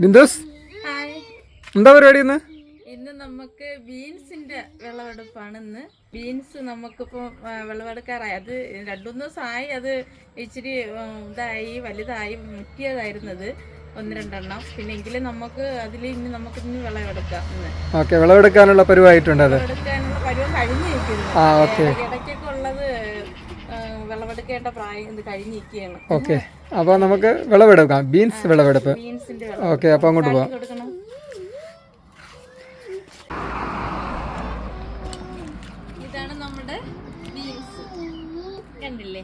ബിന്ദുസ് എന്താ പരിപാടി ഇന്ന്? ഇന്ന് നമുക്ക് ബീൻസിന്റെ വിളവെടുപ്പാണ് ഇന്ന്. ബീൻസ് നമുക്കിപ്പോൾ വിളവെടുക്കാറായി. അത് രണ്ടുമൂന്ന് ദിവസമായി അത് ഇച്ചിരി ഇതായി വലുതായി മുറ്റിയതായിരുന്നത്. ഒന്ന് രണ്ടെണ്ണം. പിന്നെ എങ്കിലും നമുക്ക് അതിൽ ഇന്ന് നമുക്ക് ഇനി വിളവെടുക്കാം ഇന്ന്. ഓക്കെ വിളവെടുക്കാനുള്ള പരിവായിട്ടുണ്ട് അത് വിളവെടുക്കാനുള്ള പരുവം കഴിഞ്ഞിരിക്കുന്നു ആ ഓക്കെ ഇടയ്ക്കൊക്കെ ഉള്ളത് ആ, പ്രായം ഇത് കഴിഞ്ഞിരിക്കുകയാണ്. ഓക്കെ. അപ്പോൾ നമുക്ക് വിളവെടുക്കാം. ബീൻസ് വിളവെടുപ്പ്. ഓക്കെ അപ്പോൾ അങ്ങോട്ട് പോവാം. ഇതാണ് നമ്മുടെ ബീൻസ്. കണ്ടില്ലേ?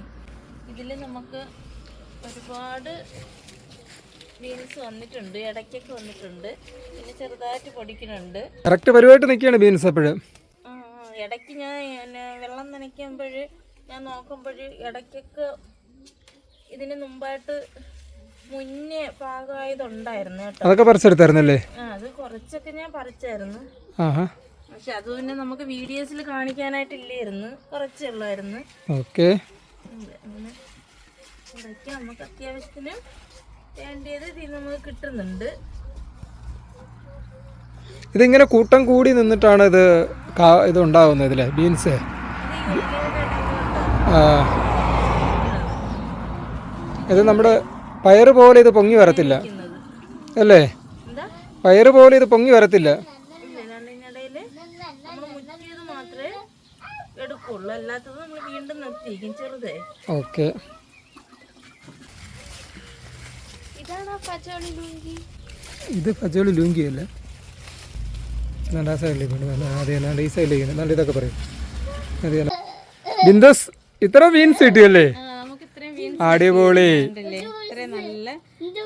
ഇതിൽ നമുക്ക് ഒരുപാട് ബീൻസ് വന്നിട്ടുണ്ട് ഇടയ്ക്കൊക്കെ വന്നിട്ടുണ്ട്. പിന്നെ ചെറുതായിട്ട് പൊടിക്കുന്നുണ്ട്. കറക്റ്റ് പരിവായിട്ട് നിൽക്കുകയാണ് ബീൻസ് അപ്പോഴും ഇടയ്ക്ക് ഞാൻ വെള്ളം നനയ്ക്കുമ്പോൾ ഞാൻ നോക്കുമ്പോൾ ഇടയ്ക്കൊക്കെ ഇതിന് മുമ്പായിട്ട് മുന്നേ പാകമായതുണ്ടായിരുന്നു കേട്ടോ. അതൊക്കെ പറിച്ചെടുത്തായിരുന്നല്ലേ? ആ അത് കുറച്ചൊക്കെ ഞാൻ പറിച്ചായിരുന്നു. ആഹാ. പക്ഷെ അത് പിന്നെ നമുക്ക് വീഡിയോസിൽ കാണിക്കാനായിട്ടില്ലായിരുന്നു. കുറച്ചേ ഉള്ളായിരുന്നു. ഓക്കെ. ഇതൊക്കെ നമുക്ക് അത്യാവശ്യത്തിന് വേണ്ടിയത് ഇതിൽ നമുക്ക് കിട്ടുന്നുണ്ട്. ഇതിങ്ങനെ കൂട്ടം കൂടി നിന്നിട്ടാണ് ഇത് ഇത് ഉണ്ടാവുന്നത് ഇതിലെ ബീൻസ്. ഇത് നമ്മുടെ പയറ് പോലെ ഇത് പൊങ്ങി വരത്തില്ല. അല്ലേ? പയറ് പോലെ ഇത് പൊങ്ങി വരത്തില്ല. ഓക്കെ. ഇത് പച്ചവളി ലുങ്കി? ലൂങ്കിയല്ല? നല്ല ആ സൈഡിലേക്ക് ഉണ്ട് നല്ല അതെ നല്ല ഈ സൈഡിലേക്ക് നല്ല ഇതൊക്കെ പറയും. അതെ ബിന്ദസ് ഇത്ര ബീൻസ് കിട്ടിയല്ലേ? അടിപൊളി. നല്ല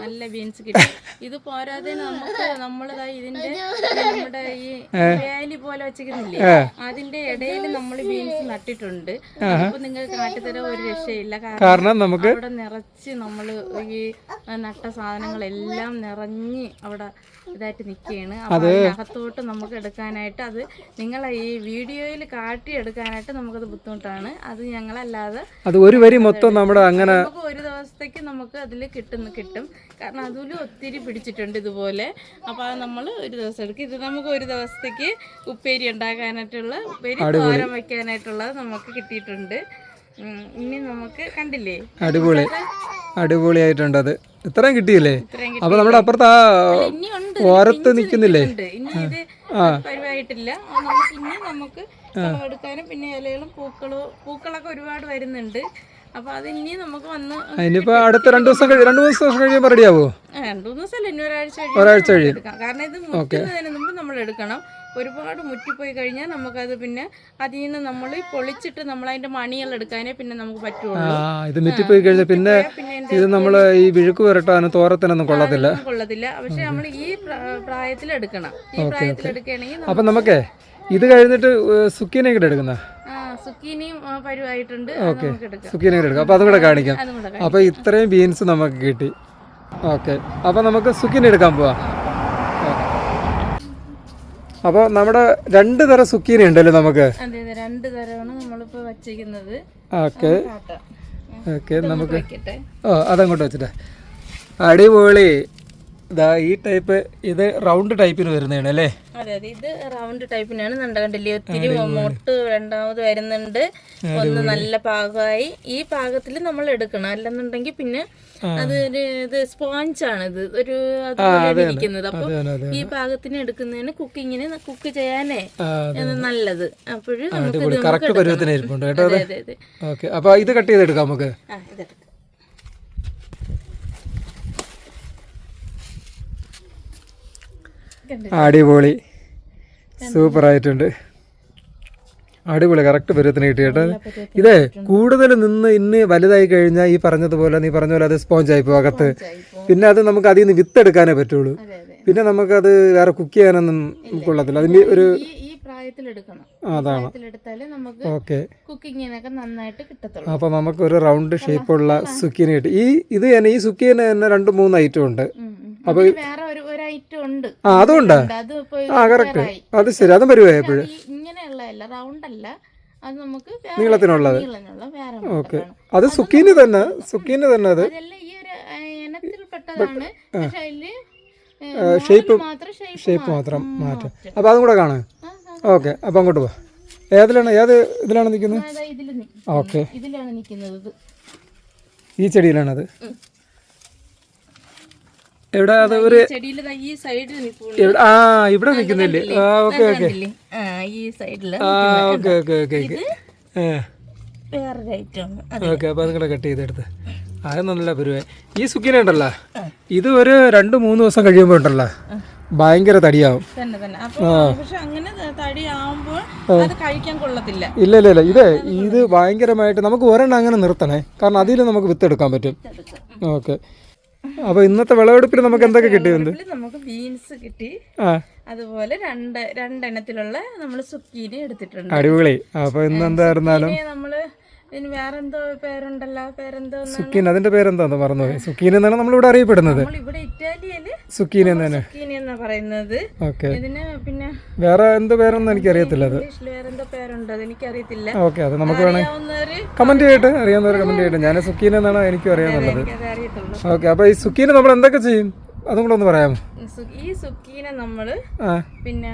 നല്ല ബീൻസ് കിട്ടി. ഇത് പോരാതെ നമുക്ക് നമ്മളിതാ ഇതിന്റെ നമ്മുടെ ഈ വേലി പോലെ വെച്ചിരുന്നില്ലേ അതിന്റെ ഇടയിൽ നമ്മൾ ബീൻസ് നട്ടിട്ടുണ്ട്. അപ്പൊ നിങ്ങൾക്ക് കാട്ടിത്തരാൻ ഒരു രക്ഷയില്ല. കാരണം നമുക്ക് അവിടെ നിറച്ച് നമ്മൾ ഈ നട്ട സാധനങ്ങളെല്ലാം നിറഞ്ഞ് അവിടെ ഇതായിട്ട് നിൽക്കുകയാണ്. അപ്പൊ അതിനകത്തോട്ട് നമുക്ക് എടുക്കാനായിട്ട് അത് നിങ്ങളെ ഈ വീഡിയോയിൽ കാട്ടി എടുക്കാനായിട്ട് നമുക്കത് ബുദ്ധിമുട്ടാണ്. അത് ഞങ്ങളല്ലാതെ അത് ഒരു വരി മൊത്തം നമ്മുടെ അങ്ങനെ നമുക്ക് ഒരു ദിവസത്തേക്ക് നമുക്ക് അതിൽ കിട്ടുന്ന കിട്ടും. കാരണം അതിലും ഒത്തിരി പിടിച്ചിട്ടുണ്ട് ഇതുപോലെ. അപ്പോൾ അത് നമ്മൾ ഒരു ദിവസം എടുക്കും. ഇത് നമുക്ക് ഒരു ദിവസത്തേക്ക് ഉപ്പേരി ഉണ്ടാക്കാനായിട്ടുള്ള ഉപ്പേരി ദ്വാരം വയ്ക്കാനായിട്ടുള്ളത് നമുക്ക് കിട്ടിയിട്ടുണ്ട്. ഇനി നമുക്ക് കണ്ടില്ലേ? അടിപൊളി. അടിപൊളിയായിട്ടുണ്ട് അത്. ഇത്രയും കിട്ടിയില്ലേ? അപ്പൊ നമ്മുടെ അപ്പുറത്ത് ആ ഓരത്ത് നിക്കുന്നില്ലേ പരിവായിട്ടില്ല നമുക്ക് എടുക്കാനും പിന്നെ ഇലകളും പൂക്കളും പൂക്കളൊക്കെ ഒരുപാട് വരുന്നുണ്ട്. അപ്പൊ അത് ഇനി നമുക്ക് വന്ന് ഇനിയിപ്പോ അടുത്ത രണ്ടു ദിവസം രണ്ടു രണ്ടു ദിവസം കഴിയുമ്പോൾ റെഡിയാവോ ഒരാഴ്ച കഴിയും. കാരണം ഇത് മുറ്റുന്നതിന് മുമ്പ് നമ്മൾ എടുക്കണം. ഒരുപാട് മുറ്റിപ്പോയി കഴിഞ്ഞാൽ നമുക്കത് പിന്നെ അതിൽ നിന്ന് നമ്മൾ പൊളിച്ചിട്ട് നമ്മൾ അതിന്റെ മണികൾ എടുക്കാനേ പിന്നെ നമുക്ക് പറ്റുള്ളൂ. ഇത് മിറ്റിപ്പോയി കഴിഞ്ഞാൽ പിന്നെ ഇത് നമ്മൾ ഈ വിഴുക്ക് വരട്ടാൻ തോരത്തിനൊന്നും കൊള്ളത്തില്ല. കൊള്ളത്തില്ല. പക്ഷെ നമ്മൾ ഈ പ്രായത്തിൽ എടുക്കണം. ഈ പ്രായത്തിൽ എടുക്കുകയാണെങ്കിൽ അപ്പൊ നമുക്കേ ഇത് കഴിഞ്ഞിട്ട് സുക്കീനെ കൂടെ എടുക്കുന്ന? സുക്കീനിയും എടുക്കാം. സുക്കീനെ കൂടെ എടുക്കാം. അപ്പൊ അതും കൂടെ കാണിക്കാം. അപ്പൊ ഇത്രയും ബീൻസ് നമുക്ക് കിട്ടി. ഓക്കെ. അപ്പോൾ നമുക്ക് സുക്കിനി എടുക്കാൻ പോവാം. അപ്പോൾ നമ്മുടെ രണ്ട് തരം സുക്കീനി ഉണ്ടല്ലോ നമുക്ക്. രണ്ട് തരമാണ് നമ്മളിപ്പോ വച്ചിരിക്കുന്നത്. ഓക്കെ. ഓക്കെ നമുക്ക് ഓ അതങ്ങോട്ട് വെച്ചിട്ടെ. അടിപൊളി. ഇതാ ഈ ടൈപ്പ് ഇത് റൗണ്ട് ടൈപ്പിന് വരുന്നതാണ് അല്ലേ? അതെ അതെ. ഇത് റൗണ്ട് ടൈപ്പിനാണ്. കണ്ടില്ലേ? ഒത്തിരി മൊട്ട് രണ്ടാമത് വരുന്നുണ്ട്. ഒന്ന് നല്ല പാകമായി. ഈ പാകത്തിൽ നമ്മൾ എടുക്കണം. അല്ലെന്നുണ്ടെങ്കിൽ പിന്നെ അത് ഒരു ഇത് സ്പോഞ്ച് ആണ് ഇത്. ഒരു അതിരിക്കുന്നത് ഇരിക്കുന്നത്. അപ്പൊ ഈ പാകത്തിന് എടുക്കുന്നതിന് കുക്കിങ്ങിന് കുക്ക് ചെയ്യാനേ നല്ലത്. അപ്പോഴും നമുക്ക് അപ്പോൾ ഇത് കട്ട് ചെയ്തെടുക്കാം നമുക്ക് ആ ഇതെടുക്കാം കണ്ടില്ലേ? അടിപൊളി. സൂപ്പർ ആയിട്ടുണ്ട് അടിപൊളി കറക്റ്റ് പരുവത്തിന് കിട്ടി കേട്ടോ ഇതേ കൂടുതൽ നിന്ന് ഇന്ന് വലുതായി കഴിഞ്ഞാൽ ഈ പറഞ്ഞതുപോലെ നീ പറഞ്ഞ പോലെ അത് സ്പോഞ്ച് ആയി പോകും അകത്ത് പിന്നെ അത് നമുക്ക് അതിൽ നിന്ന് വിത്ത് എടുക്കാനേ പറ്റുള്ളൂ പിന്നെ നമുക്കത് വേറെ കുക്ക് ചെയ്യാനൊന്നും കൊള്ളത്തില്ല. അതിന് ഒരു ഈ എടുക്കണം അതാണ്. നമുക്ക് ഓക്കെ. കുക്കിങ്ങിനൊക്കെ നന്നായിട്ട് കിട്ടത്തുള്ളൂ. അപ്പോൾ നമുക്ക് ഒരു റൗണ്ട് ഷേപ്പുള്ള സുക്കീനി കിട്ടി. ഈ ഇത് തന്നെ ഈ സുക്കീന തന്നെ രണ്ട് മൂന്ന് ഐറ്റം ഉണ്ട്. ഉം. വേറെ ഒരു ഒരു ഐറ്റം ഉണ്ട്. ആ അതുകൊണ്ട് ആ കറക്റ്റ് അത് ശരി. അതും വരുവേ എപ്പോഴും? ഇങ്ങനെയുള്ളതല്ല റൗണ്ട് അല്ല അത് നമുക്ക് നീളത്തിനുള്ളത്. ഓക്കെ. അത് സുക്കീനി തന്നെ സുക്കീനി തന്നെ അത്. ഷേപ്പ് ഷേപ്പ് മാത്രം മാറ്റം. അപ്പോൾ അതും കൂടെ കാണാം. ഓക്കെ അപ്പോൾ അങ്ങോട്ട് പോവാം ഏതിലാണ് ഏത് ഇതിലാണ് നിൽക്കുന്നത്? ഓക്കെ. ഇതിലാണ് നിൽക്കുന്നത് ഈ ചെടിയിലാണത്. എവിടെ അത് ഒരു ആ ഇവിടെ നിൽക്കുന്നില്ലേ? ആ ഓക്കെ ഓക്കെ. ആ okay okay okay okay. Okay അപ്പോൾ കട്ട് ചെയ്തെടുത്ത്. അത് നല്ല പരുവേ ഈ സുക്കിന ഉണ്ടല്ലോ. ഇത് ഒരു രണ്ട് മൂന്ന് ദിവസം കഴിയുമ്പോൾ ഉണ്ടല്ലോ. ഭയങ്കര തടിയാവും. ഇല്ല ഇല്ല ഇല്ല. ഇതേ ഇത് ഭയങ്കരമായിട്ട് നമുക്ക് ഒരെണ്ണം അങ്ങനെ നിർത്തണേ. കാരണം അതിൽ നമുക്ക് വിത്തെടുക്കാൻ പറ്റും. ഓക്കെ. അപ്പൊ ഇന്നത്തെ വിളവെടുപ്പിൽ നമുക്ക് എന്തൊക്കെ കിട്ടിയുണ്ട് നമുക്ക് ബീൻസ് കിട്ടി. അതുപോലെ രണ്ട് രണ്ടെണ്ണത്തിലുള്ള നമ്മൾ സുക്കീനി എടുത്തിട്ടുണ്ട്. അടിപൊളി. അപ്പൊ ഇന്ന് എന്തായിരുന്നാലും നമ്മൾ വേറെന്തോ പേരുണ്ടല്ലോ പേരെന്തോ സുക്കീൻ അതിന്റെ പേരെന്താന്ന് മറന്നുപോയി. സുക്കീൻ എന്നാണ് നമ്മളിവിടെ അറിയപ്പെടുന്നത്. നമ്മൾ ഇവിടെ ഇറ്റാലിയയിൽ സുക്കീൻ എന്ന് തന്നെ. സുക്കീനി എന്നാ പറയുന്നത്. ഇതിന് പിന്നെ വേറെ എന്ത് പേരൊന്നും എനിക്കറിയത്തില്ല അത്. ഇംഗ്ലീഷിൽ വേറെന്തോ പേരുണ്ട് അത് എനിക്കറിയത്തില്ല. ഓക്കെ അത് നമുക്ക് കമന്റ് ചെയ്യട്ടെ അറിയാവുന്നവർ കമന്റ് ചെയ്യട്ടെ. ഞാൻ സുക്കീന എന്നാണ് എനിക്കും അറിയാന്നുള്ളത്. ഓക്കെ അപ്പൊ ഈ സുഖീനെ നമ്മൾ എന്തൊക്കെ ചെയ്യും? അതും കൂടെ ഒന്ന് പറയാമോ? ഈ സുഖീനെ നമ്മൾ പിന്നെ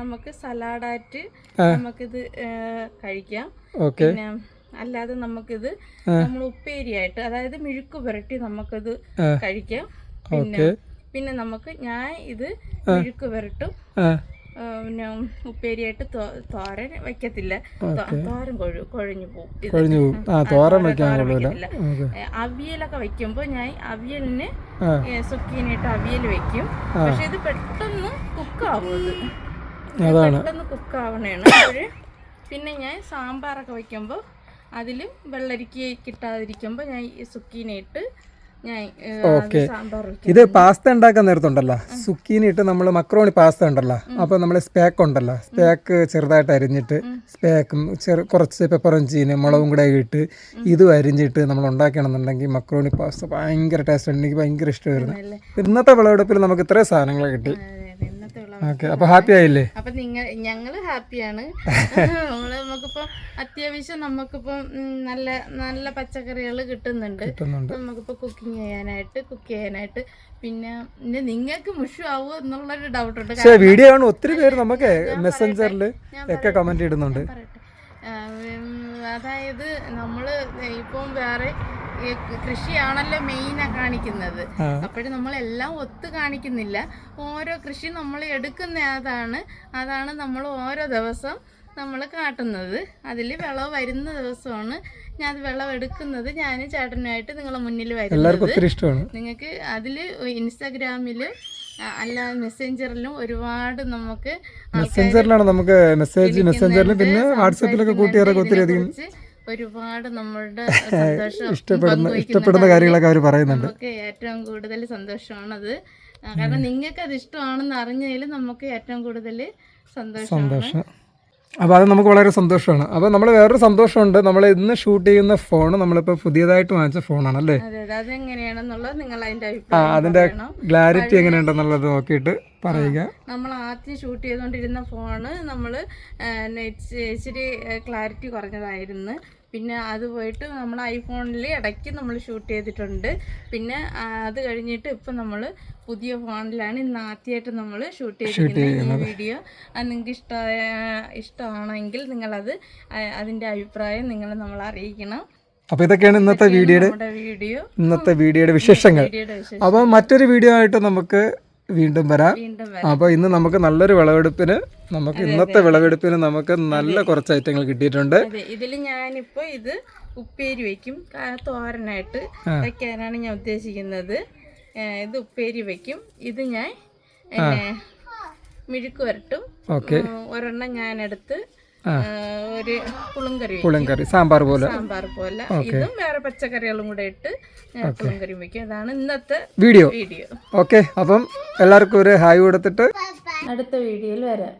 നമുക്ക് സലാഡായിട്ട് നമുക്കിത് കഴിക്കാം. ഓക്കെ. അല്ലാതെ നമുക്കിത് നമ്മൾ ഉപ്പേരിയായിട്ട് അതായത് മിഴുക്ക് പുരട്ടി നമുക്കിത് കഴിക്കാം. പിന്നെ പിന്നെ നമുക്ക് ഞാൻ ഇത് മിഴുക്ക് ആ, പിന്നെ ഉപ്പേരിയായിട്ട് തോരൻ വെക്കത്തില്ല തോരൻ കൊഴു കൊഴഞ്ഞു പോകും ഇത്. കഴിഞ്ഞു പോകും ആ തോരൻ വെക്കാൻ അവിയലൊക്കെ വെക്കുമ്പോ ഞാൻ അവിയലിന് സുക്കീനായിട്ട് അവിയൽ വെക്കും പക്ഷെ ഇത് പെട്ടെന്ന് ഇത് അതാണ്. പെട്ടെന്ന് അപ്പോഴ് പിന്നെ ഞാൻ സാമ്പാറൊക്കെ വെക്കുമ്പോൾ അതിലും വെള്ളരിക്ക കിട്ടാതിരിക്കുമ്പോൾ ഞാൻ ഈ ഓക്കെ. ഇത് പാസ്ത ഉണ്ടാക്കാൻ നേരത്തുണ്ടല്ലോ. സുക്കീനി ഇട്ട് നമ്മൾ മക്രോണി പാസ്ത ഉണ്ടല്ലോ. അപ്പോൾ നമ്മൾ സ്പേക്ക് ഉണ്ടല്ലോ. സ്പേക്ക് ചെറുതായിട്ട് അരിഞ്ഞിട്ട് സ്പേക്കും ചെറു കുറച്ച് പെപ്പറഞ്ചീന് മുളകും കൂടെ ഇട്ട് ഇതും അരിഞ്ഞിട്ട് നമ്മൾ ഉണ്ടാക്കണമെന്നുണ്ടെങ്കിൽ മക്രോണി പാസ്ത ഭയങ്കര ടേസ്റ്റ് ഉണ്ടെങ്കിൽ എനിക്ക് ഭയങ്കര ഇഷ്ടമായിരുന്നു? ഇന്നത്തെ വിളവെടുപ്പിൽ നമുക്ക് ഇത്രയും സാധനങ്ങൾ കിട്ടി. ഓക്കെ ഹാപ്പി ആയില്ലേ? അപ്പൊ നിങ്ങൾ ഞങ്ങൾ ഹാപ്പിയാണ് നമ്മൾ നമുക്കിപ്പോ അത്യാവശ്യം നമുക്കിപ്പോ നല്ല നല്ല പച്ചക്കറികൾ കിട്ടുന്നുണ്ട്. നമുക്കിപ്പോ കുക്കിംഗ് ചെയ്യാനായിട്ട് കുക്ക് ചെയ്യാനായിട്ട് പിന്നെ നിങ്ങൾക്ക് മുഷു ആവോ എന്നുള്ളൊരു ഡൗട്ട് ഉണ്ട്. പക്ഷേ വീഡിയോ ആണ് ഒത്തിരി പേര് നമുക്ക് മെസ്സഞ്ചറിൽ ഒക്കെ കമന്റ് ഇടുന്നുണ്ട്. അതായത് നമ്മൾ ഇപ്പം വേറെ കൃഷിയാണല്ലോ മെയിനാ കാണിക്കുന്നത്. അപ്പോഴും നമ്മളെല്ലാം ഒത്ത് കാണിക്കുന്നില്ല. ഓരോ കൃഷി നമ്മൾ എടുക്കുന്ന അതാണ് അതാണ് നമ്മൾ ഓരോ ദിവസം നമ്മൾ കാട്ടുന്നത്. അതിൽ വിളവ് വരുന്ന ദിവസമാണ് ഞാൻ അത് വിളവ് എടുക്കുന്നത്. ഞാൻ ചേട്ടനുമായിട്ട് നിങ്ങളെ മുന്നിൽ വരുന്നത്. നിങ്ങൾക്ക് അതിൽ ഇൻസ്റ്റാഗ്രാമിൽ അല്ല മെസ്സഞ്ചറിലും ഒരുപാട് നമുക്ക് മെസ്സഞ്ചറിലാണ് നമുക്ക് മെസ്സേജ് മെസ്സഞ്ചറിൽ പിന്നെ വാട്സപ്പിലൊക്കെ കൂട്ടുകാരൊക്കെ ഒത്തിരി അധികം ഒരുപാട് നമ്മളുടെ സന്തോഷം ഇഷ്ടപ്പെടുന്ന. ഇഷ്ടപ്പെടുന്ന കാര്യങ്ങളൊക്കെ അവർ പറയുന്നുണ്ട്. ഏറ്റവും കൂടുതൽ സന്തോഷമാണത്. അത് കാരണം നിങ്ങൾക്ക് അത് ഇഷ്ടമാണെന്ന് അറിഞ്ഞതിൽ നമുക്ക് ഏറ്റവും കൂടുതൽ സന്തോഷം. അപ്പോൾ അത് നമുക്ക് വളരെ സന്തോഷമാണ്. അപ്പോൾ നമ്മൾ വേറൊരു സന്തോഷമുണ്ട്. നമ്മൾ ഇന്ന് ഷൂട്ട് ചെയ്യുന്ന ഫോൺ നമ്മളിപ്പോൾ പുതിയതായിട്ട് വാങ്ങിച്ച ഫോണാണ് അല്ലേ അതിന്റെ ആ പറയണം. ക്ലാരിറ്റി എങ്ങനെയുണ്ടെന്നുള്ളത് നോക്കിയിട്ട് പറയുക. നമ്മൾ ആദ്യം ഷൂട്ട് ചെയ്തുകൊണ്ടിരുന്ന ഫോണ് നമ്മൾ ഇച്ചിരി ക്ലാരിറ്റി കുറഞ്ഞതായിരുന്നു. പിന്നെ അത് പോയിട്ട് നമ്മൾ ഐഫോണിൽ ഇടയ്ക്ക് നമ്മൾ ഷൂട്ട് ചെയ്തിട്ടുണ്ട്. പിന്നെ അത് കഴിഞ്ഞിട്ട് ഇപ്പം നമ്മൾ പുതിയ ഫോണിലാണ് ഇന്ന് ആദ്യമായിട്ട് നമ്മൾ ഷൂട്ട് ചെയ്തിരിക്കുന്ന ഈ വീഡിയോ അത് നിങ്ങൾക്ക് ഇഷ്ടമായ ഇഷ്ടമാണെങ്കിൽ നിങ്ങളത് അതിന്റെ അഭിപ്രായം നിങ്ങൾ നമ്മൾ അറിയിക്കണം. അപ്പൊ ഇതൊക്കെയാണ് ഇന്നത്തെ വീഡിയോയുടെ വീഡിയോ. ഇന്നത്തെ വീഡിയോയുടെ വിശേഷങ്ങൾ. അപ്പൊ അപ്പോൾ മറ്റൊരു വീഡിയോ ആയിട്ട് നമുക്ക് വീണ്ടും വരാം. അപ്പോൾ ഇന്ന് നമുക്ക് നല്ലൊരു വിളവെടുപ്പിന് നമുക്ക് ഇന്നത്തെ വിളവെടുപ്പിന് നമുക്ക് നല്ല കുറച്ച് ഐറ്റങ്ങൾ കിട്ടിയിട്ടുണ്ട്. ഇതിൽ ഞാനിപ്പോ ഇത് ഉപ്പേരി വെക്കും. തോരനായിട്ട് വെക്കാനാണ് ഞാൻ ഉദ്ദേശിക്കുന്നത്. ഇത് ഉപ്പേരി വെക്കും. ഇത് ഞാൻ മിഴുക്ക് വരട്ടും. ഒരെണ്ണം ഞാൻ എടുത്ത് ഒരു പുളുങ്കറി പുളിങ്കറി സാമ്പാർ പോലെ. സാമ്പാർ പോലെ. ഇതും വേറെ പച്ചക്കറികളും കൂടെ ഇട്ട് പുളിങ്കറി പുളുങ്കറി വെക്കും. അതാണ് ഇന്നത്തെ വീഡിയോ. വീഡിയോ. ഓക്കെ അപ്പം എല്ലാവർക്കും ഒരു ഹായ് കൊടുത്തിട്ട് അടുത്ത വീഡിയോയിൽ വരാം.